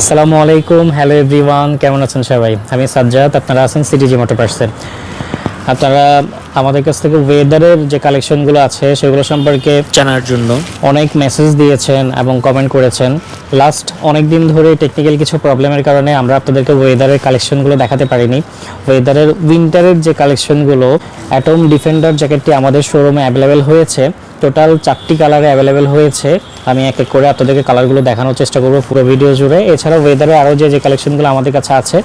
আসসালামু আলাইকুম hello everyone কেমন আছেন সবাই? আমি সাজ্জাদ আপনারা আছেন সিটিজি মোটর পার্সেল আপনারা আমাদের কাছ থেকে ওয়েদারের যে কালেকশনগুলো আছে সেগুলো সম্পর্কে জানার জন্য। অনেক মেসেজ দিয়েছেন এবং কমেন্ট করেছেন। লাস্ট অনেক দিন ধরে টেকনিক্যাল কিছু প্রবলেমের কারণে আমরা আপনাদেরকে ওয়েদারের কালেকশনগুলো দেখাতে পারিনি। ওয়েদারের উইন্টারের যে কালেকশনগুলো অ্যাটম ডিফেন্ডার জ্যাকেটটি আমাদের শোরুমে অ্যাভেলেবেল হয়েছে। টোটাল চারটি কালারে অ্যাভেলেবেল হয়েছে। আমি এক এক করে আপনাদেরকে কালারগুলো দেখানোর চেষ্টা করব পুরো ভিডিও জুড়ে। এছাড়াও ওয়েদারে আরও যে যে কালেকশনগুলো আমাদের কাছে আছে,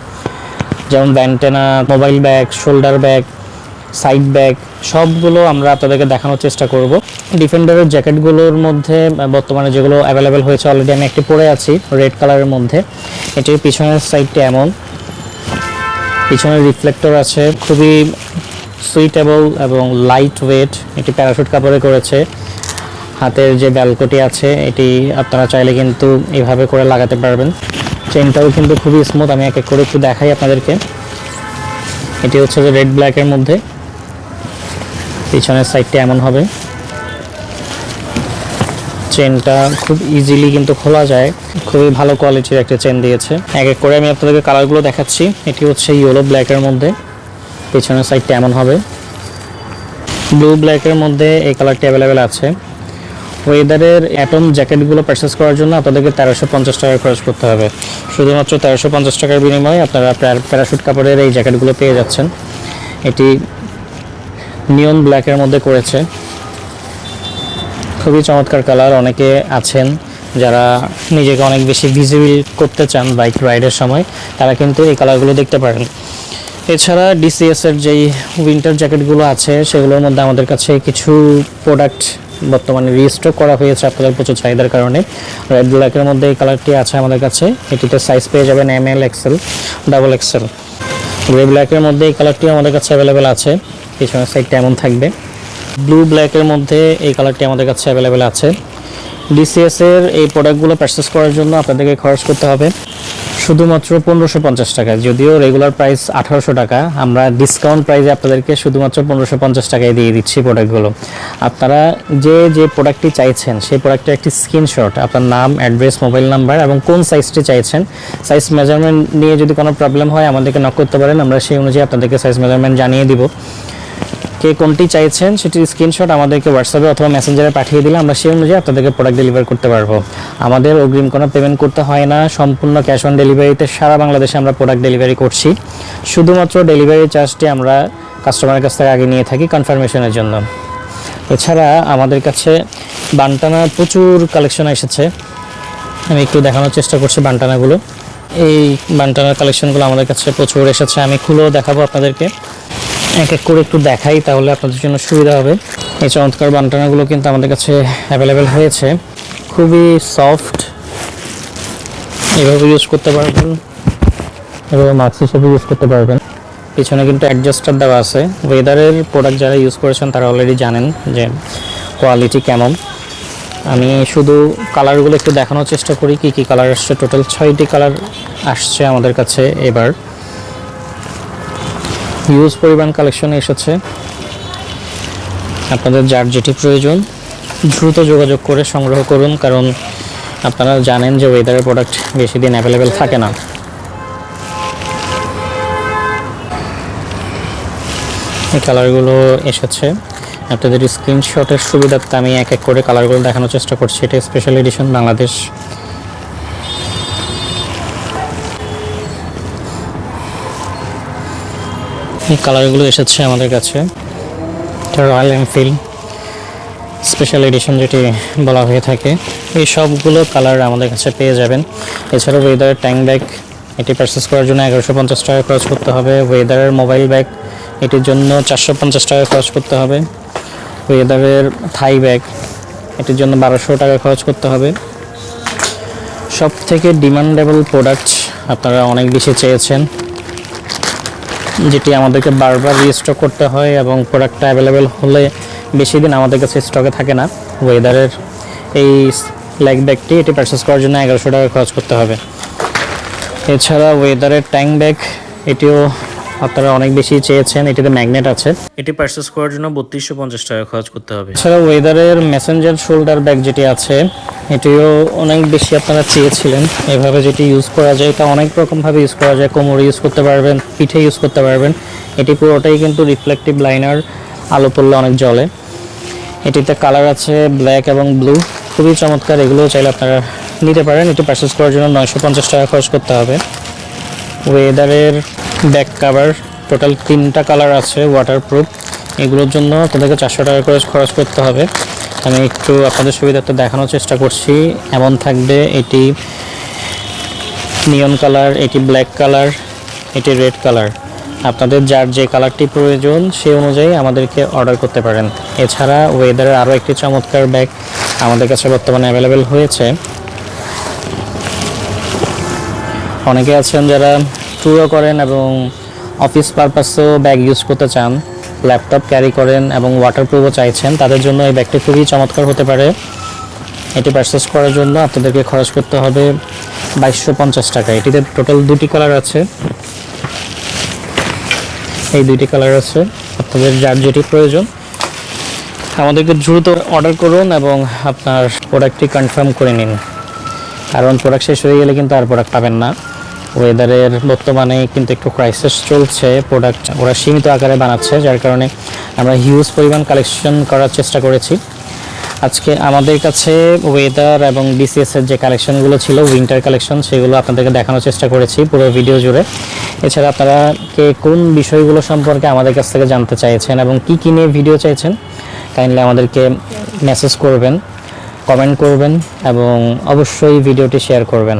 যেমন ব্যান্টেনা mobile bag shoulder bag side bag সবগুলো আমরা আপনাদেরকে দেখানোর চেষ্টা করব। ডিফেন্ডারের জ্যাকেটগুলোর মধ্যে বর্তমানে যেগুলো অ্যাভেলেবেল হয়েছে অলরেডি আমি একটি পরে আছি রেড কালারের মধ্যে। এটির পিছনের সাইডটি এমন। পিছনে রিফ্লেক্টর আছে, খুবই সুইটেবল এবং লাইট ওয়েট এটি প্যারাশুট কাপড়ে করেছে। হাতের যে ব্যালকটি আছে, এটি আপনারা চাইলে কিন্তু এভাবে করে লাগাতে পারবেন। চেনটাও কিন্তু খুবই স্মুথ আমি এক এক করে একটু দেখাই আপনাদেরকে। এটি হচ্ছে যে রেড ব্ল্যাকের মধ্যে। পিছনের সাইডটা এমন হবে। চেনটা খুব ইজিলি কিন্তু খোলা যায়। খুবই ভালো কোয়ালিটির একটা চেন দিয়েছে। এক এক করে আমি আপনাদেরকে কালারগুলো দেখাচ্ছি। এটি হচ্ছে ইয়েলো ব্ল্যাকের মধ্যে। পিছনের সাইডটা এমন হবে। ব্লু ব্ল্যাকের মধ্যে এই কালারটি অ্যাভেলেবেল আছে। ওয়েদারের অ্যাটম জ্যাকেটগুলো পারচেস করার জন্য আপনাদেরকে তেরোশো পঞ্চাশ টাকা খরচ করতে হবে। শুধুমাত্র তেরোশো পঞ্চাশ টাকার বিনিময়ে আপনারা প্যারা- প্যারাশুট কাপড়ের এই জ্যাকেটগুলো পেয়ে যাচ্ছেন। এটি নিয়ন ব্ল্যাকের মধ্যে করেছে। খুবই চমৎকার কালার অনেকে আছেন যারা নিজেকে অনেক বেশি ভিজিবল করতে চান বাইক রাইডের সময়, তারা কিন্তু এই কালারগুলো দেখতে পারেন। এছাড়া ডিসিএস এর যেই উইন্টার জ্যাকেটগুলো আছে, সেগুলোর মধ্যে আমাদের কাছে কিছু প্রোডাক্ট বর্তমানে রিস্টক করা হয়েছে আপনাদের প্রচুর চাহিদার কারণে। রেড ব্ল্যাকের মধ্যে এই কালারটি আছে আমাদের কাছে। এটিতে সাইজ পেয়ে যাবেন M L XL double XL grey ব্ল্যাকের মধ্যে এই কালারটি আমাদের কাছে অ্যাভেলেবেল আছে। পিছনের সাইডটা এমন থাকবে। ব্লু ব্ল্যাকের মধ্যে এই কালারটি আমাদের কাছে অ্যাভেলেবেল আছে। ডিসিএস এর এই প্রোডাক্টগুলো পারচেস করার জন্য আপনাদেরকে খরচ করতে হবে। শুধুমাত্র পনেরোশো পঞ্চাশ টাকা, যদিও রেগুলার প্রাইস আঠারোশো টাকা, আমরা ডিসকাউন্ট প্রাইসে আপনাদেরকে শুধুমাত্র পনেরোশো পঞ্চাশ টাকায় দিয়ে দিচ্ছি প্রোডাক্টগুলো আপনারা যে যে প্রোডাক্টটি চাইছেন, সেই প্রোডাক্টের একটি স্ক্রিনশট আপনার নাম অ্যাড্রেস মোবাইল নাম্বার এবং কোন সাইজটি চাইছেন সাইজ মেজারমেন্ট নিয়ে যদি কোনো প্রবলেম হয়, আমাদেরকে নক করতে পারেন, আমরা সেই অনুযায়ী আপনাদেরকে সাইজ মেজারমেন্ট জানিয়ে দিব। কে কোনটি চাইছেন, সেটির স্ক্রিনশট আমাদেরকে হোয়াটসঅ্যাপে অথবা মেসেঞ্জারে পাঠিয়ে দিলে আমরা সেই অনুযায়ী আপনাদেরকে প্রোডাক্ট ডেলিভার করতে পারব। আমাদের অগ্রিম কোনো পেমেন্ট করতে হয় না। সম্পূর্ণ ক্যাশ অন ডেলিভারিতে সারা বাংলাদেশে আমরা প্রোডাক্ট ডেলিভারি করছি। শুধুমাত্র ডেলিভারি চার্জটি আমরা কাস্টমারের কাছ থেকে আগে নিয়ে থাকি কনফার্মেশনের জন্য। এছাড়া আমাদের কাছে বান্টানার প্রচুর কালেকশন এসেছে। আমি একটু দেখানোর চেষ্টা করছি বান্টানাগুলো। এই বান্টানার কালেকশনগুলো আমাদের কাছে প্রচুর এসেছে। আমি খুলেও দেখাবো আপনাদেরকে। এক এক করে একটু দেখাই, তাহলে আপনাদের জন্য সুবিধা হবে। এই চমৎকার বান্টানাগুলো কিন্তু আমাদের কাছে অ্যাভেলেবেল হয়েছে। খুবই সফট এভাবে ইউজ করতে পারবেন। এভাবে মাস্ক হিসেবে ইউজ করতে পারবেন। পিছনে কিন্তু অ্যাডজাস্টার দেওয়া আছে। ওয়েদারের প্রোডাক্ট যারা ইউজ করেছেন, তারা অলরেডি জানেন যে কোয়ালিটি কেমন। আমি শুধু কালারগুলো একটু দেখানোর চেষ্টা করি, কি কি কালার আসছে। টোটাল ছয়টি কালার আসছে আমাদের কাছে এবার। হিউজ পরিমাণ কালেকশন এসেছে। আপনাদের যার যেটি প্রয়োজন, দ্রুত যোগাযোগ করে সংগ্রহ করুন, কারণ আপনারা জানেন যে ওয়েদারের প্রোডাক্ট বেশি দিন অ্যাভেলেবেল থাকে না। এই কালারগুলো এসেছে। আপনাদের স্ক্রিনশটের সুবিধার্থে আমি এক এক করে কালারগুলো দেখানোর চেষ্টা করছি। এটা স্পেশাল এডিশন বাংলাদেশ এই কালারগুলো এসেছে আমাদের কাছে। এটা রয়্যাল এনফিল্ড স্পেশাল এডিশন যেটি বলা হয়ে থাকে। এই সবগুলো কালার আমাদের কাছে পেয়ে যাবেন। এছাড়াও ওয়েদারের ট্যাঙ্ক ব্যাগ এটি পারচেস করার জন্য এগারোশো পঞ্চাশ টাকা খরচ করতে হবে। ওয়েদারের মোবাইল ব্যাগ এটির জন্য চারশো পঞ্চাশ টাকা খরচ করতে হবে। ওয়েদারের থাই ব্যাগ এটির জন্য বারোশো টাকা খরচ করতে হবে। সব থেকে ডিমান্ডেবল প্রোডাক্ট আপনারা অনেক বেশি চেয়েছেন। যেটি আমাদেরকে বারবার রিস্টক করতে হয় এবং প্রোডাক্টটা অ্যাভেলেবেল হলে বেশি দিন আমাদের কাছে স্টকে থাকে না। ওয়েদারের এই লেগ ব্যাগটি এটি পারচেস করার জন্য এগারোশো টাকা খরচ করতে হবে। এছাড়া ওয়েদারের ট্যাঙ্ক ব্যাগ এটিও আপনারা অনেক বেশি চেয়েছেন এটিতে ম্যাগনেট আছে। এটি পারচেস করার জন্য বত্রিশশো পঞ্চাশ টাকা খরচ করতে হবে। এছাড়া ওয়েদারের মেসেঞ্জার শোল্ডার ব্যাগ যেটি আছে এটিও অনেক বেশি আপনারা চেয়েছিলেন। এভাবে যেটি ইউজ করা যায় তা অনেক রকমভাবে ইউজ করা যায়। কোমরে ইউজ করতে পারবেন পিঠে ইউজ করতে পারবেন। এটি পুরোটাই কিন্তু রিফ্লেকটিভ লাইনার আলো পড়লে অনেক জলে এটিতে কালার আছে ব্ল্যাক এবং ব্লু খুবই চমৎকার এগুলোও চাইলে আপনারা নিতে পারেন। এটি পারচেস করার জন্য নয়শো পঞ্চাশ টাকা খরচ করতে হবে। ওয়েদারের ব্যাক কাভার, টোটাল তিনটা কালার আছে ওয়াটারপ্রুফ এগুলোর জন্য আপনাদেরকে চারশো টাকা করে খরচ করতে হবে। আমি একটু আপনাদের সুবিধার্থে দেখানোর চেষ্টা করছি। এমন থাকবে এটি নিয়ন কালার এটি ব্ল্যাক কালার এটি রেড কালার আপনাদের যার যে কালারটি প্রয়োজন সেই অনুযায়ী আমাদেরকে অর্ডার করতে পারেন। এছাড়া ওয়েদারের আরও একটি চমৎকার ব্যাগ আমাদের কাছে বর্তমানে অ্যাভেলেবেল হয়েছে। অনেকে আছেন যারা ট্যুরও করেন এবং অফিস পারপাসেও ব্যাগ ইউজ করতে চান ল্যাপটপ ক্যারি করেন এবং ওয়াটারপ্রুফও চাইছেন, তাদের জন্য এই ব্যাগটি খুবই চমৎকার হতে পারে। এটি পারচেস করার জন্য আপনাদেরকে খরচ করতে হবে বাইশশো পঞ্চাশ টাকা। এটিতে টোটাল দুটি কালার আছে। এই দুইটি কালার আছে, আপনাদের যার যেটি প্রয়োজন। আমাদেরকে দ্রুত অর্ডার করুন এবং আপনার প্রোডাক্টটি কনফার্ম করে নিন। কারণ প্রোডাক্ট শেষ হয়ে গেলে কিন্তু আর প্রোডাক্ট পাবেন না। ওয়েদারের বর্তমানে কিন্তু একটু ক্রাইসিস চলছে প্রোডাক্ট ওরা সীমিত আকারে বানাচ্ছে, যার কারণে আমরা হিউজ পরিমাণ কালেকশন করার চেষ্টা করেছি। আজকে আমাদের কাছে ওয়েদার এবং ডিসিএস এর যে কালেকশনগুলো ছিল উইন্টার কালেকশন সেগুলো আপনাদেরকে দেখানোর চেষ্টা করেছি পুরো ভিডিও জুড়ে। এছাড়া আপনারা কে কোন বিষয়গুলো সম্পর্কে আমাদের কাছ থেকে জানতে চাইছেন এবং কি কী নিয়ে ভিডিও চাইছেন কাইন্ডলি আমাদেরকে মেসেজ করবেন কমেন্ট করবেন এবং অবশ্যই ভিডিওটি শেয়ার করবেন।